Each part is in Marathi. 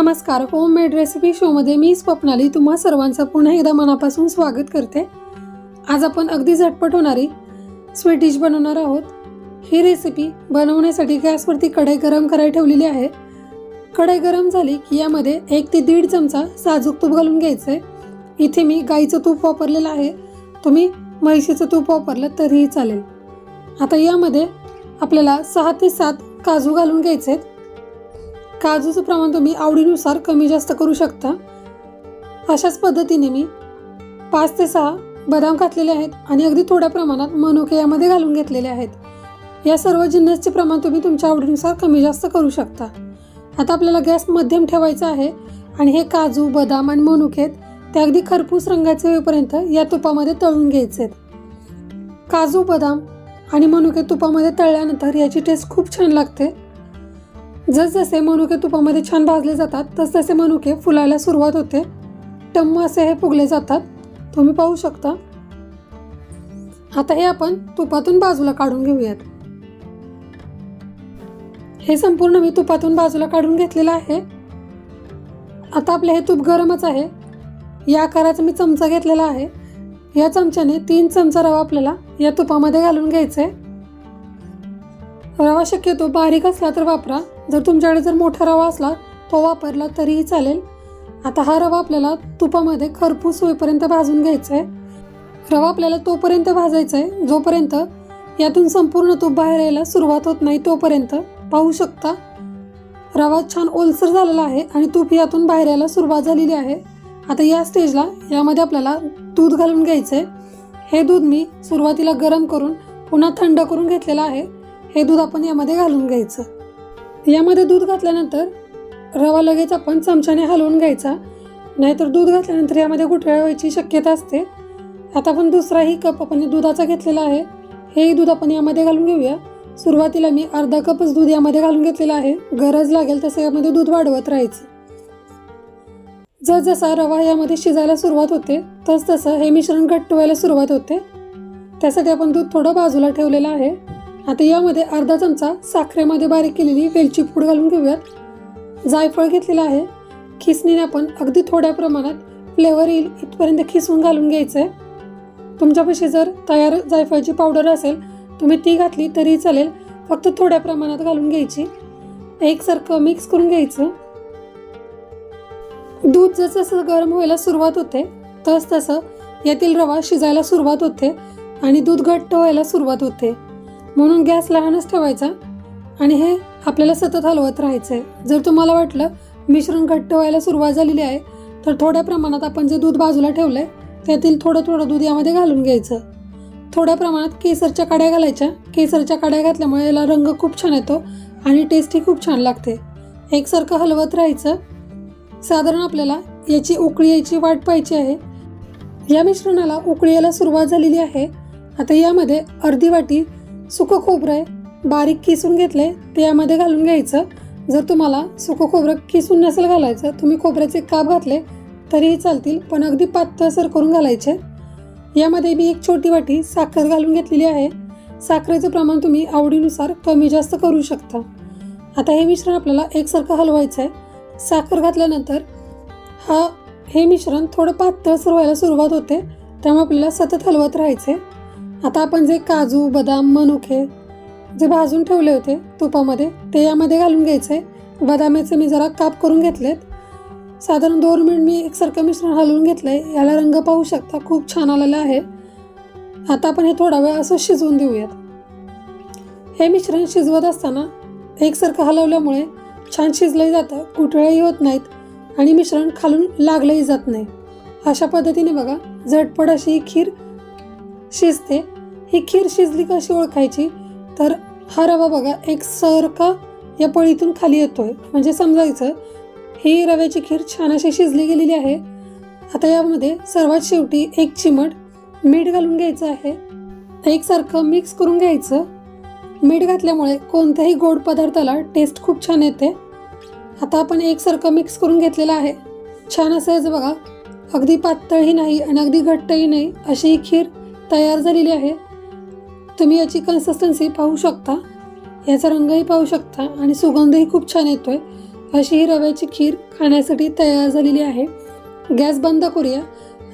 नमस्कार होम मेड रेसिपी शोमध्ये मी स्वप्नाली. तुम्हा सर्वांचं पुन्हा एकदा मनापासून स्वागत करते. आज आपण अगदी झटपट होणारी स्वीट डिश बनवणार आहोत. ही रेसिपी बनवण्यासाठी गॅसवरती कढई गरम करायला ठेवलेली आहे. कढई गरम झाली की यामध्ये एक ते दीड चमचा साजूक तूप घालून घ्यायचं आहे इथे मी गाईचं तूप वापरलेलं आहे. तुम्ही म्हैशीचं तूप वापरलं तरीही चालेल. आता यामध्ये आपल्याला सहा ते सात काजू घालून घ्यायचे आहेत काजूचं प्रमाण तुम्ही आवडीनुसार कमी जास्त करू शकता. अशाच पद्धतीने मी पाच ते सहा बदाम घातलेले आहेत आणि अगदी थोड्या प्रमाणात मनुके यामध्ये घालून घेतलेले आहेत. या सर्व जिन्नसचे प्रमाण तुम्ही तुमच्या आवडीनुसार कमी जास्त करू शकता. आता आपल्याला गॅस मध्यम ठेवायचा आहे आणि हे काजू बदाम आणि मनुके आहेत ते अगदी खरपूस रंगाचे होईपर्यंत या तुपामध्ये तळून घ्यायचे आहेत. काजू बदाम आणि मनुके तुपामध्ये तळल्यानंतर याची टेस्ट खूप छान लागते. जसजसे मनुके तुपामध्ये छान भाजले जातात तसतसे मनुके फुलायला सुरुवात होते. टम्म असे हे फुगले जातात. तुम्ही पाहू शकता. आता हे आपण तुपातून बाजूला काढून घेऊयात. हे संपूर्ण मी तुपातून बाजूला काढून घेतलेलं आहे. आता आपले हे तूप गरमच आहे. या आकाराचा मी चमचा घेतलेला आहे. या चमच्याने तीन चमचा रवा आपल्याला या तुपामध्ये घालून घ्यायचा आहे रवा शक्यतो बारीक असला तर वापरा. जर तुमच्याकडे जर मोठा रवा असला तो वापरला तरीही चालेल. आता हा रवा आपल्याला तुपामध्ये खरपूस होईपर्यंत भाजून घ्यायचा आहे रवा आपल्याला तोपर्यंत भाजायचा आहे जोपर्यंत यातून संपूर्ण तूप बाहेर यायला सुरुवात होत नाही तोपर्यंत. पाहू शकता? रवा छान ओलसर झालेला आहे आणि तूप यातून बाहेर यायला सुरुवात झालेली आहे. आता या स्टेजला यामध्ये आपल्याला दूध घालून घ्यायचं आहे हे दूध मी सुरुवातीला गरम करून पुन्हा थंड करून घेतलेलं आहे. हे दूध आपण यामध्ये घालून घ्यायचं. यामध्ये दूध घातल्यानंतर रवा लगेच आपण चमच्याने हलवून घ्यायचा. नाहीतर दूध घातल्यानंतर यामध्ये गुठळ्या व्हायची शक्यता असते. आता आपण दुसराही कप आपण दुधाचा घेतलेला आहे. हेही दूध आपण यामध्ये घालून घेऊया. सुरुवातीला मी अर्धा कपच दूध यामध्ये घालून घेतलेलं आहे. गरज लागेल तसं यामध्ये दूध वाढवत राहायचं. जसजसा रवा यामध्ये शिजायला सुरुवात होते तसतसं हे मिश्रण घट्ट व्हायला सुरुवात होते. त्यासाठी आपण दूध थोडं बाजूला ठेवलेलं आहे. आता यामध्ये अर्धा चमचा साखरेमध्ये बारीक केलेली वेलची पूड घालून घेऊयात. जायफळ घेतलेलं आहे. खिसणीने आपण अगदी थोड्या प्रमाणात फ्लेवर येईल इथपर्यंत खिसून घालून घ्यायचं आहे तुमच्यापाशी जर तयार जायफळची पावडर असेल तुम्ही ती घातली तरी चालेल. फक्त थोड्या प्रमाणात घालून घ्यायची. एकसारखं मिक्स करून घ्यायचं. दूध जसं गरम व्हायला सुरुवात होते तस तसं यातील रवा शिजायला सुरुवात होते आणि दूध घट्ट व्हायला सुरुवात होते. म्हणून गॅस लहानच ठेवायचा आणि हे आपल्याला सतत हलवत राहायचं आहे जर तुम्हाला वाटलं मिश्रण घट्ट व्हायला सुरुवात झालेली आहे तर थोड्या प्रमाणात आपण जे दूध बाजूला ठेवलं आहे त्यातील थोडं थोडं दूध यामध्ये घालून घ्यायचं. थोड्या प्रमाणात केसरच्या काड्या घालायच्या. केसरच्या काड्या घातल्यामुळे याला रंग खूप छान येतो आणि टेस्टही खूप छान लागते. एकसारखं हलवत राहायचं. साधारण आपल्याला याची उकळी यायची वाट पाहिजे आहे. या मिश्रणाला उकळी यायला सुरुवात झालेली आहे. आता यामध्ये अर्धी वाटी सुकं खोबरं आहे. बारीक किसून घेतले ते यामध्ये घालून घ्यायचं. जर तुम्हाला सुकं खोबरं किसून नसेल घालायचं तुम्ही खोबऱ्याचे काप घातले तरीही चालतील पण अगदी पातळसर करून घालायचे. यामध्ये मी एक छोटी वाटी साखर घालून घेतलेली आहे. साखरेचं प्रमाण तुम्ही आवडीनुसार कमी जास्त करू शकता. आता हे मिश्रण आपल्याला एकसारखं हलवायचं आहे साखर घातल्यानंतर हा हे मिश्रण थोडं पातळसर व्हायला सुरुवात होते. त्यामुळे आपल्याला सतत हलवत राहायचे आता आपण जे काजू बदाम मनुके जे भाजून ठेवले होते तुपामध्ये ते यामध्ये घालून घ्यायचे बदामाचे मी जरा काप करून घेतलेत. साधारण दोन मिनिट मी एकसारखं मिश्रण हलवून आहे याला रंग पाहू शकता खूप छान आलेला आहे. आता आपण हे थोडा वेळ असं शिजवून देऊयात. हे मिश्रण शिजवत असताना एकसारखं हलवल्यामुळे छान शिजलंही जातं कुठळंही होत नाहीत आणि मिश्रण खालून लागलंही जात नाही. अशा पद्धतीने बघा झटपट अशी खीर शिजते. ही खीर शिजली कशी ओळखायची? तर हा रवा बघा एक सरका या पळीतून खाली येतोय. म्हणजे समजायचं ही रव्याची खीर छान अशी शिजली गेलेली आहे. आता यामध्ये सर्वात शेवटी एक चिमट मीठ घालून घ्यायचं आहे. एकसारखं मिक्स करून घ्यायचं. मीठ घातल्यामुळे कोणत्याही गोड पदार्थाला टेस्ट खूप छान येते. आता आपण एकसारखं मिक्स करून घेतलेलं आहे. छान असं याचं बघा अगदी पातळही नाही आणि अगदी घट्टही नाही अशी ही खीर तयार झालेली आहे. तुम्ही याची कन्सिस्टन्सी पाहू शकता. याचा रंगही पाहू शकता आणि सुगंधही खूप छान येतो आहे अशी ही रव्याची खीर खाण्यासाठी तयार झालेली आहे. गॅस बंद करूया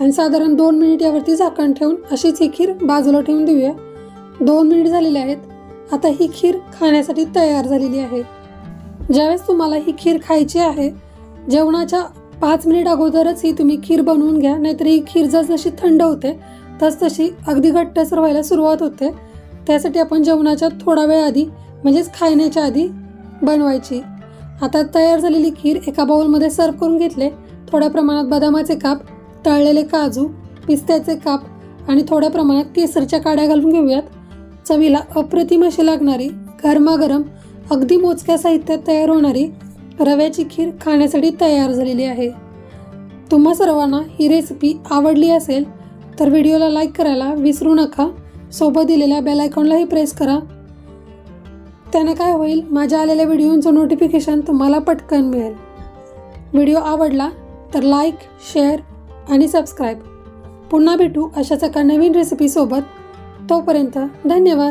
आणि साधारण दोन मिनिट यावरती झाकण ठेवून अशीच ही खीर बाजूला ठेवून देऊया. दोन मिनिट झालेले आहेत. आता ही खीर खाण्यासाठी तयार झालेली आहे. ज्यावेळेस तुम्हाला ही खीर खायची आहे जेवणाच्या पाच मिनिट अगोदरच ही तुम्ही खीर बनवून घ्या. नाहीतर ही खीर जसजशी थंड होते तसतशी अगदी घट्टसर व्हायला सुरुवात होते. त्यासाठी आपण जेवणाच्या थोडा वेळ आधी म्हणजेच खाण्याच्या आधी बनवायची. आता तयार झालेली खीर एका बाऊलमध्ये सर्व करून घेतले. थोड्या प्रमाणात बदामाचे काप तळलेले काजू पिस्त्याचे काप आणि थोड्या प्रमाणात केसरच्या काड्या घालून घेऊयात. चवीला अप्रतिम अशी लागणारी गरमागरम अगदी मोजक्या साहित्यात तयार होणारी रव्याची खीर खाण्यासाठी तयार झालेली आहे. तुम्हा सर्वांना ही रेसिपी आवडली असेल तर व्हिडिओला लाईक करायला विसरू नका. सोबत दिलेल्या बेल आयकॉनलाही प्रेस करा. त्याने काय होईल? माझ्या आलेल्या व्हिडिओंचं नोटिफिकेशन तुम्हाला पटकन मिळेल. व्हिडिओ आवडला तर लाईक शेअर आणि सबस्क्राईब पुन्हा भेटू अशाच एका नवीन रेसिपीसोबत तोपर्यंत धन्यवाद.